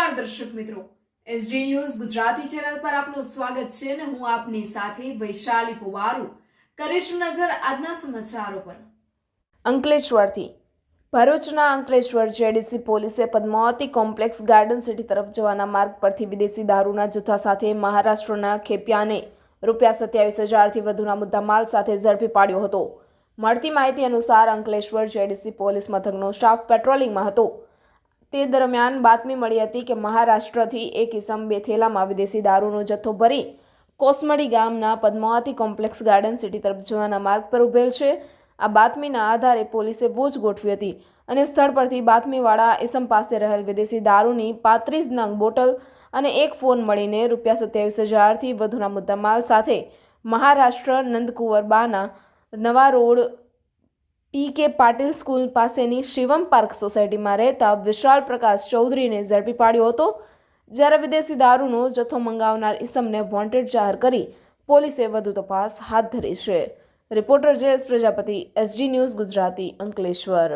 નમસ્કાર દર્શક મિત્રો. એસડી ન્યૂઝ ગુજરાતી ચેનલ પર આપનું સ્વાગત છે અને હું આપની સાથે વૈશાલી પુવારુ. કરીશું નજર આજના સમાચારો પર. અંકલેશ્વરથી. ભરૂચના અંકલેશ્વર જેડીસી પોલીસે પદ્માવતી કોમ્પ્લેક્સ ગાર્ડન સિટી તરફ જવાના માર્ગ પરથી વિદેશી દારૂના જથ્થા સાથે મહારાષ્ટ્રના ખેપિયાને રૂપિયા સત્યાવીસ હજારથી વધુના મુદ્દામાલ સાથે ઝડપી પાડ્યો હતો. મળતી માહિતી અનુસાર અંકલેશ્વર જેડીસી પોલીસ મથકનો સ્ટાફ પેટ્રોલિંગમાં હતો. તે દરમિયાન બાતમી મળી હતી કે મહારાષ્ટ્રથી એક ઇસમ બે થેલામાં વિદેશી દારૂનો જથ્થો ભરી કોસમડી ગામના પદ્માવતી કોમ્પ્લેક્સ ગાર્ડન સિટી તરફ જવાના માર્ગ પર ઉભેલ છે. આ બાતમીના આધારે પોલીસે વોચ ગોઠવી હતી અને સ્થળ પરથી બાતમીવાળા ઇસમ પાસે રહેલ વિદેશી દારૂની પાંત્રીસ નંગ બોટલ અને એક ફોન મળીને રૂપિયા સત્યાવીસ હજારથી વધુના મુદ્દામાલ સાથે મહારાષ્ટ્ર નંદકુંવરબાના નવા રોડ પી કે પાટીલ સ્કૂલ પાસેની શિવમ પાર્ક સોસાયટીમાં રહેતા વિશાલ પ્રકાશ ચૌધરીને ઝડપી પાડ્યો હતો. જ્યારે વિદેશી દારૂનો જથ્થો મંગાવનાર ઇસમને વોન્ટેડ જાહેર કરી પોલીસે વધુ તપાસ હાથ ધરી છે. Reporter Jayesh Prajapati, SG news Gujarati Ankleshwar.